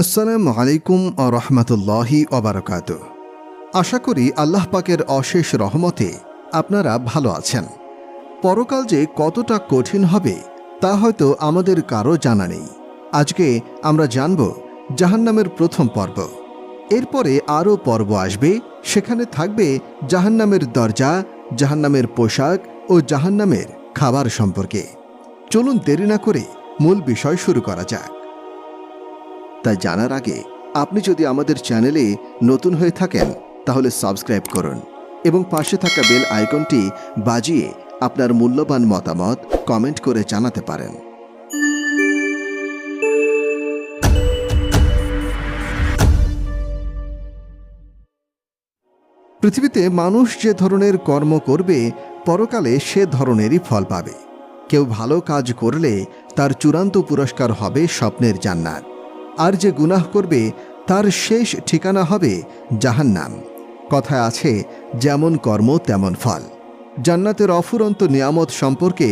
আসসালামু আলাইকুম ও রহমতুল্লাহি অবরকাত আশা করি আল্লাহ পাকের অশেষ রহমতে আপনারা ভালো আছেন। পরকাল যে কতটা কঠিন হবে, তা হয়তো আমাদের কারও জানা নেই। আজকে আমরা জানব জাহান্নামের প্রথম পর্ব। এরপরে আরও পর্ব আসবে, সেখানে থাকবে জাহান্নামের দরজা, জাহান্নামের পোশাক ও জাহান্নামের খাবার সম্পর্কে। চলুন দেরি না করে মূল বিষয় শুরু করা যাক। তাই জানার আগে আপনি যদি আমাদের চ্যানেলে নতুন হয়ে থাকেন, তাহলে সাবস্ক্রাইব করুন এবং পাশে থাকা বেল আইকনটি বাজিয়ে আপনার মূল্যবান মতামত কমেন্ট করে জানাতে পারেন। পৃথিবীতে মানুষ যে ধরনের কর্ম করবে, পরকালে সে ধরনেরই ফল পাবে। কেউ ভালো কাজ করলে তার চূড়ান্ত পুরস্কার হবে স্বপ্নের জান্নাত। আর যে গুনাহ করবে, তার শেষ ঠিকানা হবে জাহান্নাম। কথায় আছে, যেমন কর্ম, তেমন ফল। জান্নাতের অফুরন্ত নিয়ামত সম্পর্কে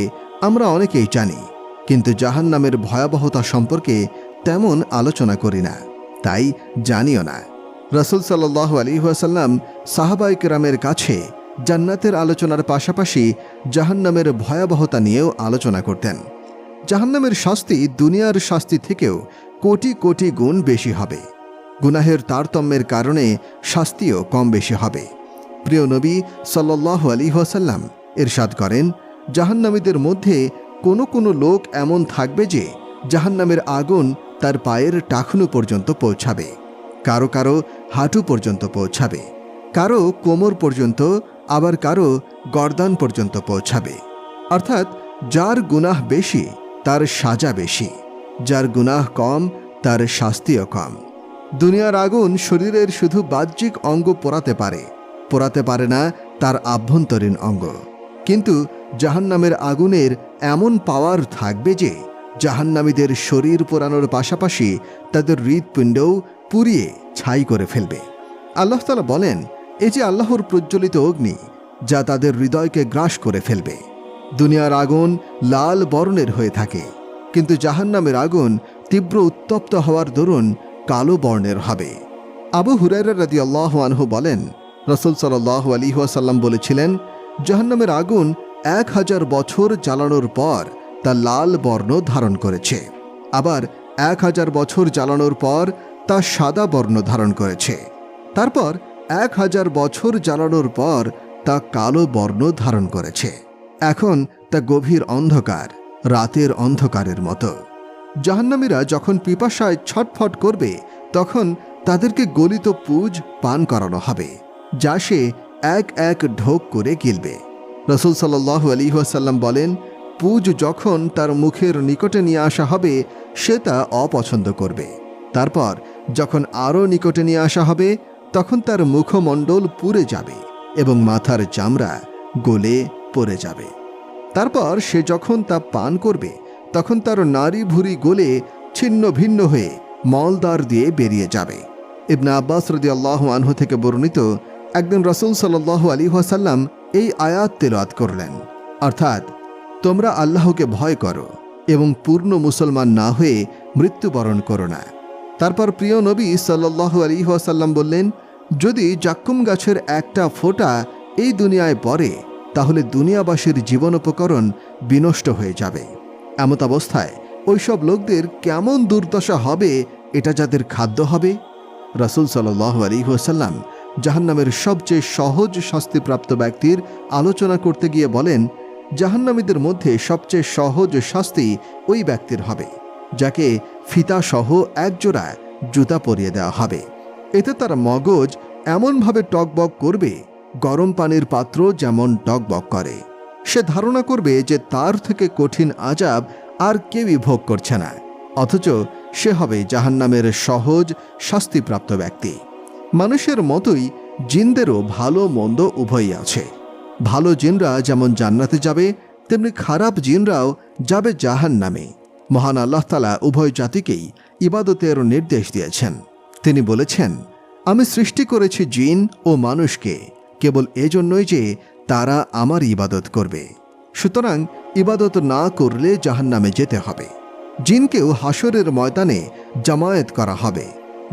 আমরা অনেকেই জানি, কিন্তু জাহান্নামের ভয়াবহতা সম্পর্কে তেমন আলোচনা করি না, তাই জানিও না। রসুল সাল্লাহ আলী ওয়াসাল্লাম সাহাবাইক রামের কাছে জান্নাতের আলোচনার পাশাপাশি জাহান্নামের ভয়াবহতা নিয়েও আলোচনা করতেন। জাহান্নামের শাস্তি দুনিয়ার শাস্তি থেকেও কোটি কোটি গুণ বেশি হবে। গুনাহের তারতম্যের কারণে শাস্তিও কম বেশি হবে। প্রিয় নবী সাল্লাহ আলী ওয়াসাল্লাম এরশাদ করেন, জাহান্নামীদের মধ্যে কোনো কোনো লোক এমন থাকবে যে জাহান্নামের আগুন তার পায়ের টাখনু পর্যন্ত পৌঁছাবে, কারও কারও হাঁটু পর্যন্ত পৌঁছাবে, কারও কোমর পর্যন্ত, আবার কারও গর্দান পর্যন্ত পৌঁছাবে। অর্থাৎ যার গুনাহ বেশি, তার সাজা বেশি। যার গুনাহ কম, তার শাস্তিও কম। দুনিয়ার আগুন শরীরের শুধু বাহ্যিক অঙ্গ পোড়াতে পারে পোড়াতে পারে না তার আভ্যন্তরীণ অঙ্গ। কিন্তু জাহান্নামের আগুনের এমন পাওয়ার থাকবে যে, জাহান্নামীদের শরীর পোড়ানোর পাশাপাশি তাদের হৃৎপিণ্ডও পুড়িয়ে ছাই করে ফেলবে। আল্লাহ তালা বলেন, এ যে আল্লাহর প্রজ্বলিত অগ্নি, যা তাদের হৃদয়কে গ্রাস করে ফেলবে। দুনিয়ার আগুন লাল বর্ণের হয়ে থাকে। কিন্তু জাহান্নামের আগুন তীব্র উত্তপ্ত হওয়ার দরুন কালো বর্ণের হবে। আবু হুরাইরা রাদি আল্লাহ আনহু বলেন, রসুল সাল্লাহ আলী ওয়াসাল্লাম বলেছিলেন, জাহান্নামের আগুন এক হাজার বছর জ্বালানোর পর তা লাল বর্ণ ধারণ করেছে। আবার এক হাজার বছর জ্বালানোর পর তা সাদা বর্ণ ধারণ করেছে। তারপর এক হাজার বছর জ্বালানোর পর তা কালো বর্ণ ধারণ করেছে। এখন তা গভীর অন্ধকার। রাতের অন্ধকারের মতো। জাহান্নামীরা যখন পিপাসায় ছটফট করবে, তখন তাদেরকে গলিত পুজ পান করানো হবে, যা সে এক এক ঢোক করে গিলবে। রসুল সাল্লাহ আলিহাসাল্লাম বলেন, পুজ যখন তার মুখের নিকটে নিয়ে আসা হবে, সে তা অপছন্দ করবে। তারপর যখন আরও নিকটে নিয়ে আসা হবে, তখন তার মুখমণ্ডল পুড়ে যাবে এবং মাথার চামড়া গলে পড়ে যাবে। তারপর সে যখন তা পান করবে, তখন তার নারী ভুরি গলে ছিন্ন ভিন্ন হয়ে মলদার দিয়ে বেরিয়ে যাবে। ইবনা আব্বাস রদি আল্লাহ আনহু থেকে বর্ণিত একদিন রসুল সাল্লাহ আলী ওয়াসাল্লাম এই আয়াত তেলাত করলেন, অর্থাৎ, তোমরা আল্লাহকে ভয় করো এবং পূর্ণ মুসলমান না হয়ে মৃত্যুবরণ করো না। তারপর প্রিয় নবী সাল্লাহ আলী ওয়াসাল্লাম বললেন, যদি জাক্কুম গাছের একটা ফোঁটা এই দুনিয়ায় পড়ে তাহলে দুনিয়াবাসীর জীবনোপকরণ বিনষ্ট হয়ে যাবে। এমত অবস্থায় ওইসব লোকদের কেমন দুর্দশা হবে এটা যাদের খাদ্য হবে? রসুল সাল্লাহ আলী জাহান্নামের সবচেয়ে সহজ শাস্তিপ্রাপ্ত ব্যক্তির আলোচনা করতে গিয়ে বলেন, জাহান্নামীদের মধ্যে সবচেয়ে সহজ শাস্তি ওই ব্যক্তির হবে, যাকে ফিতাসহ একজোড়া জুতা পরিয়ে দেওয়া হবে। এতে তার মগজ এমনভাবে টকবক করবে গরম পানির পাত্র যেমন টকবক করে। সে ধারণা করবে যে তার থেকে কঠিন আজাব আর কেউই ভোগ করছে না। অথচ সে হবে জাহান্নামের সহজ, শাস্তিপ্রাপ্ত ব্যক্তি। মানুষের মতোই জিনদেরও ভালো মন্দ উভয়ই আছে। ভালো জিনরা যেমন জান্নাতে যাবে, তেমনি খারাপ জিনরাও যাবে জাহান নামে মহান আল্লাহ তালা উভয় জাতিকেই ইবাদতের নির্দেশ দিয়েছেন। তিনি বলেছেন, আমি সৃষ্টি করেছি জিন ও মানুষকে। কেবল এজন্যই যে তারা আমার ইবাদত করবে। সুতরাং ইবাদত না করলে জাহান্নামে যেতে হবে। জিনকেও হাসরের ময়দানে জামায়াত করা হবে।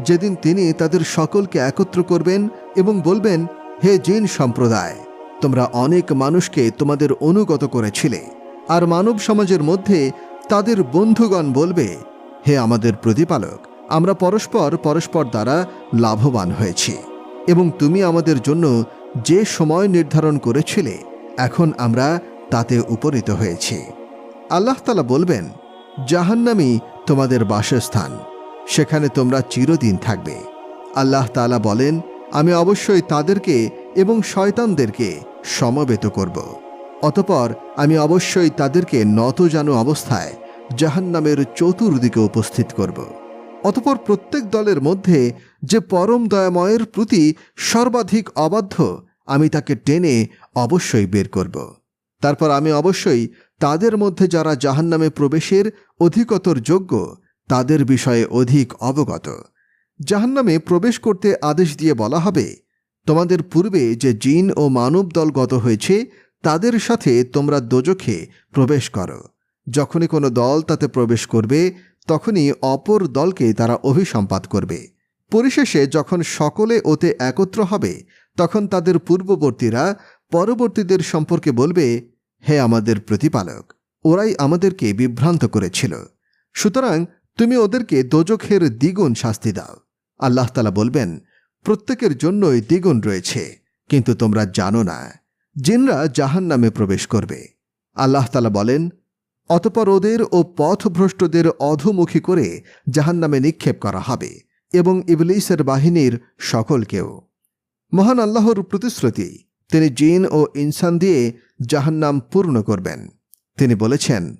যেদিন তিনি তাদের সকলকে একত্র করবেন এবং বলবেন, হে জিন সম্প্রদায়, তোমরা অনেক মানুষকে তোমাদের অনুগত করেছিলে। আর মানব সমাজের মধ্যে তাদের বন্ধুগণ বলবে, হে আমাদের প্রতিপালক, আমরা পরস্পর পরস্পর দ্বারা লাভবান হয়েছি। এবং তুমি আমাদের জন্য যে সময় নির্ধারণ করেছিলে, এখন আমরা তাতে উপনীত হয়েছি। আল্লাহ তালা বলবেন জাহান্নামি তোমাদের বাসস্থান, সেখানে তোমরা চিরদিন থাকবে। আল্লাহ তালা বলেন, আমি অবশ্যই তাদেরকে এবং শয়তানদেরকে সমবেত করব। অতপর আমি অবশ্যই তাদেরকে নত নতজানু অবস্থায় জাহান্নামের চতুর্দিকে উপস্থিত করব। অতপর প্রত্যেক দলের মধ্যে যে পরম দয়াময়ের প্রতি সর্বাধিক অবাধ্য আমি তাকে টেনে অবশ্যই বের করব। তারপর আমি অবশ্যই তাদের মধ্যে যারা জাহান্নামে প্রবেশের অধিকতর যোগ্য, তাদের বিষয়ে অধিক অবগত। জাহান্নামে প্রবেশ করতে আদেশ দিয়ে বলা হবে, তোমাদের পূর্বে যে জিন ও মানব দল গত হয়েছে, তাদের সাথে তোমরা দোজখে প্রবেশ করো। যখনই কোনো দল তাতে প্রবেশ করবে, তখনই অপর দলকে তারা অভিসম্পাত করবে। পরিশেষে যখন সকলে ওতে একত্র হবে তখন তাদের পূর্ববর্তীরা পরবর্তীদের সম্পর্কে বলবে, হে আমাদের প্রতিপালক, ওরাই আমাদেরকে বিভ্রান্ত করেছিল। সুতরাং তুমি ওদেরকে দোজখের দ্বিগুণ শাস্তি দাও। আল্লাহ তালা বলবেন, প্রত্যেকের জন্যই দ্বিগুণ রয়েছে, কিন্তু তোমরা জানো না, জিনরা জাহান নামে প্রবেশ করবে। আল্লাহ তালা বলেন, অতপর ওদের ও পথভ্রষ্টদের অধোমুখী করে জাহান নামে নিক্ষেপ করা হবে এবং ইবলিসের বাহিনীর সকলকেও মহান আল্লাহর প্রতিশ্রুতি, তিনি জিন ও ইনসান দিয়ে জাহান্নাম পূর্ণ করবেন। তিনি বলেছেন,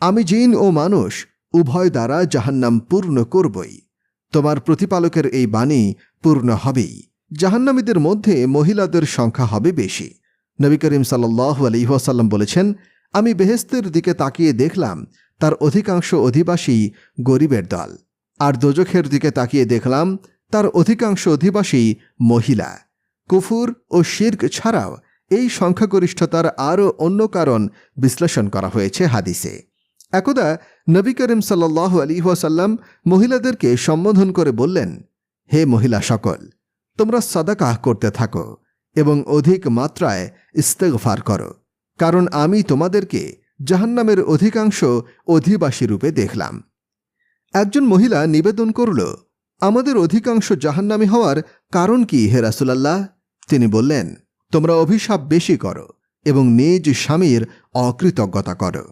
আমি জিন ও মানুষ, উভয় দ্বারা জাহান্নাম পূর্ণ করবই। তোমার প্রতিপালকের এই বাণী পূর্ণ হবেই। জাহান্নামীদের মধ্যে মহিলাদের সংখ্যা হবে বেশি। নবী করিম সাল্লাহ আলহিহাসাল্লাম বলেছেন, আমি বেহেস্তের দিকে তাকিয়ে দেখলাম, তার অধিকাংশ অধিবাসী গরিবের দল। আর দোজখের দিকে তাকিয়ে দেখলাম, তার অধিকাংশ অধিবাসী মহিলা। কুফুর ও শির্ক ছাড়াও এই সংখ্যাগরিষ্ঠতার আরও অন্য কারণ বিশ্লেষণ করা হয়েছে হাদিসে। একদা নবী করিম সাল্লাহ আলিহাসাল্লাম মহিলাদেরকে সম্বোধন করে বললেন, হে মহিলা সকল, তোমরা সাদাকাহ করতে থাকো এবং অধিক মাত্রায় ইস্তেগফার করো, কারণ আমি তোমাদেরকে জাহান্নামের অধিকাংশ অধিবাসী রূপে দেখলাম। একজন মহিলা নিবেদন করল আমাদের অধিকাংশ জাহান্নামী হওয়ার কারণ কি, হে রাসুলাল্লাহ? তিনি বললেন, তোমরা অভিশাপ বেশি করো এবং নিজ স্বামীর অকৃতজ্ঞতা করো।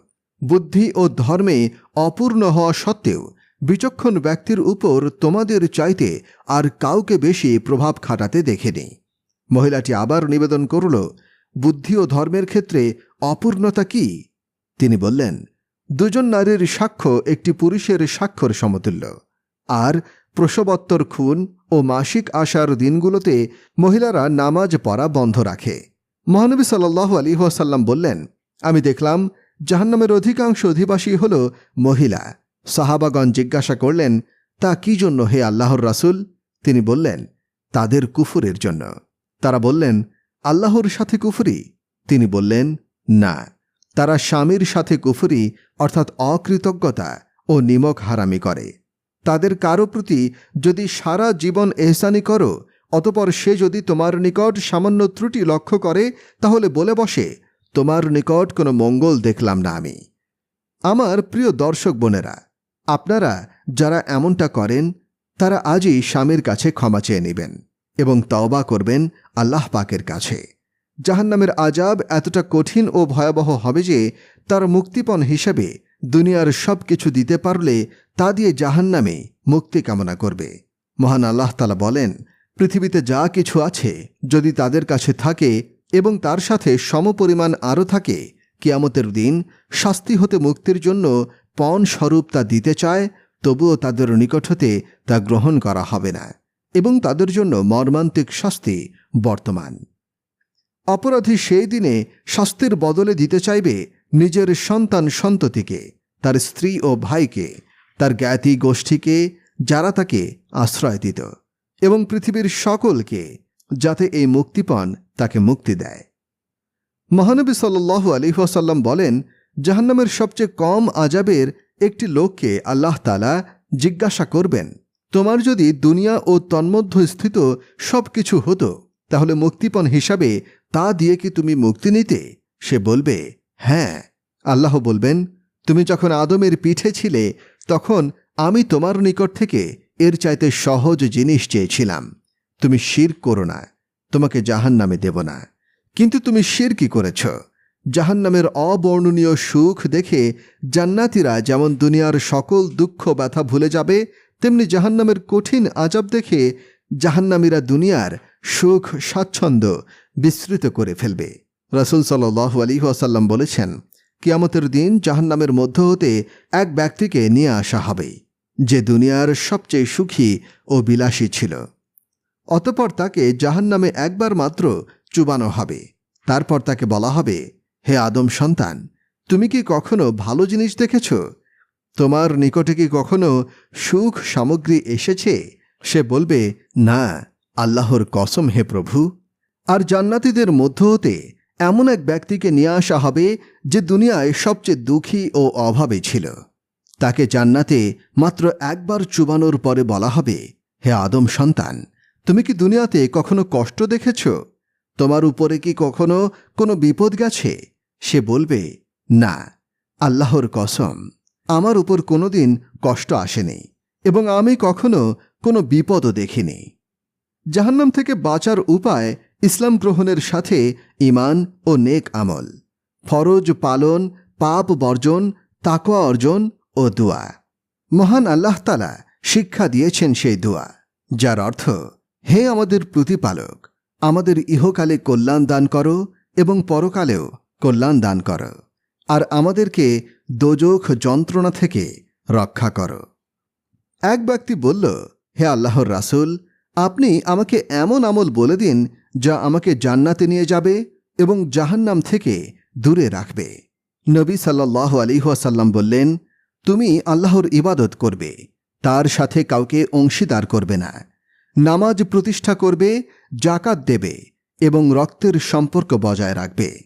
বুদ্ধি ও ধর্মে অপূর্ণ হওয়া সত্ত্বেও বিচক্ষণ ব্যক্তির উপর তোমাদের চাইতে আর কাউকে বেশি প্রভাব খাটাতে দেখেনি। মহিলাটি আবার নিবেদন করল, বুদ্ধি ও ধর্মের ক্ষেত্রে অপূর্ণতা কি? তিনি বললেন, দুজন নারীর সাক্ষ্য একটি পুরুষের স্বাক্ষর সমতুল্য, আর প্রসবোত্তর খুন ও মাসিক আসার দিনগুলোতে মহিলারা নামাজ পড়া বন্ধ রাখে। মহানবী সাল্লাহ আলী ওয়াসাল্লাম বললেন, আমি দেখলাম জাহান্নামের অধিকাংশ অধিবাসী হল মহিলা। সাহাবাগণ জিজ্ঞাসা করলেন, তা কি জন্য হে আল্লাহর রাসুল? তিনি বললেন, তাদের কুফুরের জন্য। তারা বললেন, আল্লাহর সাথে কুফুরি? তিনি বললেন, না, তারা স্বামীর সাথে কুফুরি অর্থাৎ অকৃতজ্ঞতা ও নিমক হারামি করে। তাদের কারও প্রতি যদি সারা জীবন এহসানি করো, অতপর সে যদি তোমার নিকট সামান্য ত্রুটি লক্ষ্য করে, তাহলে বলে বসে, তোমার নিকট কোনো মঙ্গল দেখলাম না আমি। আমার প্রিয় দর্শক বোনেরা, আপনারা যারা এমনটা করেন, তারা আজই স্বামীর কাছে ক্ষমা চেয়ে নেবেন এবং তওবা করবেন আল্লাহ পাকের কাছে। জাহান্নামের আজাব এতটা কঠিন ও ভয়াবহ হবে যে, তার মুক্তিপণ হিসেবে দুনিয়ার সব কিছু দিতে পারলে তা দিয়ে জাহান্নামে মুক্তি কামনা করবে। মহান আল্লাহ তালা বলেন, পৃথিবীতে যা কিছু আছে, যদি তাদের কাছে থাকে এবং তার সাথে সমপরিমাণ আরও থাকে, কিয়ামতের দিন শাস্তি হতে মুক্তির জন্য পণ স্বরূপ তা দিতে চায়, তবুও তাদের নিকট হতে তা গ্রহণ করা হবে না এবং তাদের জন্য মর্মান্তিক শাস্তি বর্তমান। অপরাধী সেই দিনে শাস্তির বদলে দিতে চাইবে নিজের সন্তান সন্ততিকে, তার স্ত্রী ও ভাইকে তার জ্ঞাতি গোষ্ঠীকে, যারা তাকে আশ্রয় দিত, এবং পৃথিবীর সকলকে, যাতে এই মুক্তিপণ তাকে মুক্তি দেয়। মহানবী সাল্লু আলী ওয়াসাল্লাম বলেন, জাহান্নামের সবচেয়ে কম আজাবের একটি লোককে আল্লাহ তালা জিজ্ঞাসা করবেন, তোমার যদি দুনিয়া ও তন্মধ্য স্থিত সব কিছু হতো, তাহলে মুক্তিপণ হিসাবে তা দিয়ে কি তুমি মুক্তি নিতে? সে বলবে হ্যাঁ। আল্লাহ বলবেন, তুমি যখন আদমের পিঠে ছিলে তখন আমি তোমার নিকট থেকে এর চাইতে সহজ জিনিস চেয়েছিলাম। তুমি শির করো না, তোমাকে জাহান নামে দেব না। কিন্তু তুমি শির কি করেছ? জাহান্নামের অবর্ণনীয় সুখ দেখে জান্নাতিরা যেমন দুনিয়ার সকল দুঃখ ব্যথা ভুলে যাবে, তেমনি জাহান্নামের কঠিন আজাব দেখে জাহান্নামীরা দুনিয়ার সুখ স্বাচ্ছন্দ্য বিস্তৃত করে ফেলবে। রসুল সাল্লাহ আলী আসাল্লাম বলেছেন কিয়ামতের দিন জাহান্নামের মধ্য হতে এক ব্যক্তিকে নিয়ে আসা হবে, যে দুনিয়ার সবচেয়ে সুখী ও বিলাসী ছিল। অতপর তাকে জাহান্নামে একবার মাত্র চুবানো হবে। তারপর তাকে বলা হবে, হে আদম সন্তান, তুমি কি কখনো ভালো জিনিস দেখেছ? তোমার নিকটে কি কখনো সুখ সামগ্রী এসেছে? সে বলবে, না, আল্লাহর কসম হে প্রভু। আর জান্নাতীদের মধ্য হতে এমন এক ব্যক্তিকে নিয়ে আসা হবে যে দুনিয়ায় সবচেয়ে দুঃখী ও অভাবে ছিল। তাকে জান্নাতে মাত্র একবার চুবানোর পরে বলা হবে, হে আদম সন্তান, তুমি কি দুনিয়াতে কখনো কষ্ট দেখেছ? তোমার উপরে কি কখনো কোনো বিপদ গেছে? সে বলবে, না, আল্লাহর কসম, আমার উপর কোনোদিন কষ্ট আসেনি এবং আমি কখনো কোনো বিপদও দেখিনি। জাহান্নাম থেকে বাঁচার উপায় ইসলাম গ্রহণের সাথে ইমান ও নেক আমল, ফরজ পালন, পাপ বর্জন তাকোয়া অর্জন ও দোয়া। মহান আল্লাহ তালা শিক্ষা দিয়েছেন সেই দোয়া, যার অর্থ, হে আমাদের প্রতিপালক, আমাদের ইহকালে কল্যাণ দান করো এবং পরকালেও কল্যাণ দান করো, আর আমাদেরকে দোজখ যন্ত্রণা থেকে রক্ষা করো। এক ব্যক্তি বলল, হে আল্লাহর রাসূল, আপনি আমাকে এমন আমল বলে দিন যা আমাকে জান্নাতে নিয়ে যাবে এবং জাহান্নাম থেকে দূরে রাখবে। নবী সাল্লাহ আলিহাসাল্লাম বললেন, তুমি আল্লাহর ইবাদত করবে, তার সাথে কাউকে অংশীদার করবে না। নামাজ প্রতিষ্ঠা করবে জাকাত দেবে এবং রক্তের সম্পর্ক বজায় রাখবে।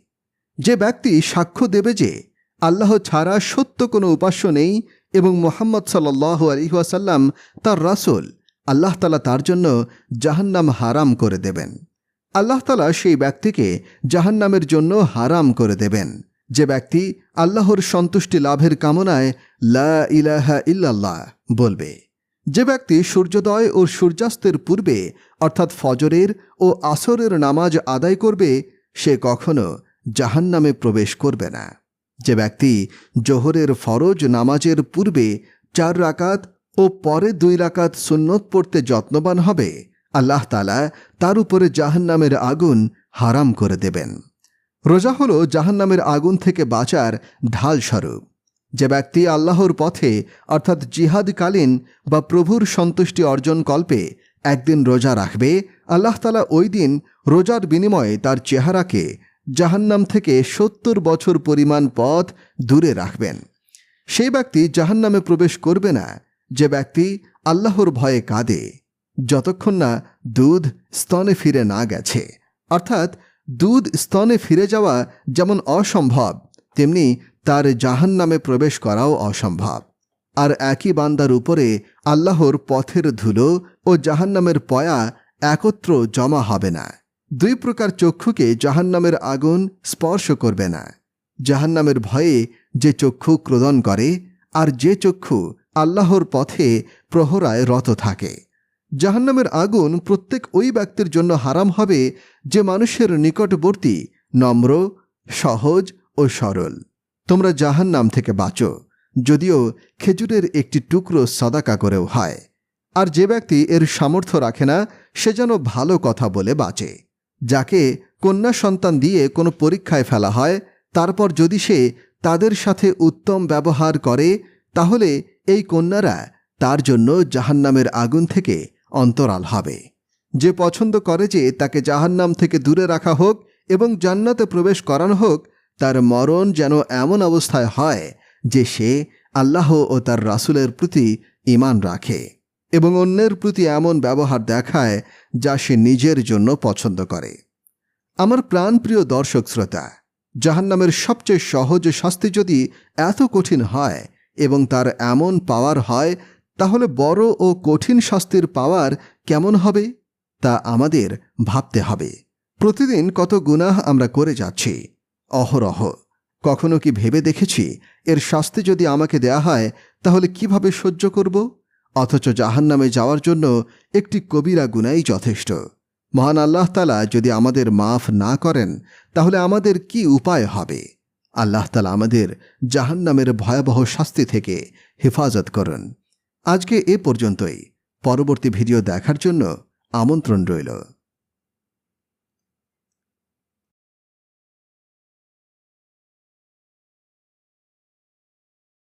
যে ব্যক্তি সাক্ষ্য দেবে যে আল্লাহ ছাড়া সত্য কোনো উপাস্য নেই এবং মোহাম্মদ সাল্লাহ আলিহাসাল্লাম তার রাসুল, আল্লাহ তালা তার জন্য জাহান্নাম হারাম করে দেবেন। আল্লাহ তালা সেই ব্যক্তিকে জাহান্নামের জন্য হারাম করে দেবেন। যে ব্যক্তি আল্লাহর সন্তুষ্টি লাভের কামনায় লা ইলাহা ইল্লাল্লাহ বলবে। যে ব্যক্তি সূর্যোদয় ও সূর্যাস্তের পূর্বে অর্থাৎ ফজরের ও আসরের নামাজ আদায় করবে, সে কখনো জাহান্নামে প্রবেশ করবে না। যে ব্যক্তি জোহরের ফরজ নামাজের পূর্বে চার রাকাত ও পরে দুই রাকাত সুন্নত পড়তে যত্নবান হবে আল্লাহ তালা তার উপরে জাহান্নামের আগুন হারাম করে দেবেন। রোজা হল জাহান্নামের আগুন থেকে বাঁচার ঢাল স্বরূপ যে ব্যক্তি আল্লাহর পথে, অর্থাৎ জিহাদকালীন বা প্রভুর সন্তুষ্টি অর্জন কল্পে একদিন রোজা রাখবে, আল্লাহ তালা ওই দিন রোজার বিনিময়ে তার চেহারাকে জাহান্নাম থেকে সত্তর বছর পরিমাণ পথ দূরে রাখবেন। সেই ব্যক্তি জাহান্নামে প্রবেশ করবে না, যে ব্যক্তি আল্লাহর ভয়ে কাঁদে। যতক্ষণ না দুধ স্তনে ফিরে না গেছে। অর্থাৎ দুধ স্তনে ফিরে যাওয়া যেমন অসম্ভব, তেমনি তার জাহান নামে প্রবেশ করাও অসম্ভব। আর একই বান্দার উপরে আল্লাহর পথের ধুলো ও জাহান্নামের পয়া একত্র জমা হবে না। দুই প্রকার চক্ষুকে জাহান্নামের আগুন স্পর্শ করবে না। জাহান্নামের ভয়ে যে চক্ষু ক্রোদন করে, আর যে চক্ষু আল্লাহর পথে প্রহরায় রত থাকে। জাহান্নামের আগুন প্রত্যেক ওই ব্যক্তির জন্য হারাম হবে যে মানুষের নিকটবর্তী নম্র, সহজ ও সরল। তোমরা জাহান্নাম থেকে বাঁচো, যদিও খেজুরের একটি টুকরো সদাকা করেও হয়। আর যে ব্যক্তি এর সামর্থ্য রাখে না, সে যেন ভালো কথা বলে বাঁচে। যাকে কন্যা সন্তান দিয়ে কোনো পরীক্ষায় ফেলা হয়, তারপর যদি সে তাদের সাথে উত্তম ব্যবহার করে, তাহলে এই কন্যারা তার জন্য জাহান্নামের আগুন থেকে অন্তরাল হবে। যে পছন্দ করে যে তাকে জাহান্নাম থেকে দূরে রাখা হোক এবং জান্নাতে প্রবেশ করানো হোক, তার মরণ যেন এমন অবস্থায় হয় যে সে আল্লাহ ও তার রাসুলের প্রতি ইমান রাখে এবং অন্যের প্রতি এমন ব্যবহার দেখায় যা সে নিজের জন্য পছন্দ করে। আমার প্রাণপ্রিয় দর্শক শ্রোতা, জাহান্নামের সবচেয়ে সহজ শাস্তি যদি এত কঠিন হয় এবং তার এমন পাওয়ার হয় তাহলে বড় ও কঠিন শাস্তির পাওয়ার কেমন হবে? তা আমাদের ভাবতে হবে। প্রতিদিন কত গুনাহ আমরা করে যাচ্ছি। অহরহ। কখনো কি ভেবে দেখেছি, এর শাস্তি যদি আমাকে দেয়া হয়, তাহলে কীভাবে সহ্য করব? অথচ জাহান্নামে যাওয়ার জন্য একটি কবিরা গুনাই যথেষ্ট। মহান আল্লাহ তালা যদি আমাদের মাফ না করেন, তাহলে আমাদের কি উপায় হবে? আল্লাহ তালা আমাদের জাহান্নামের ভয়াবহ শাস্তি থেকে হেফাজত করুন। আজকে এ পর্যন্তই। পরবর্তী ভিডিও দেখার জন্য আমন্ত্রণ রইল।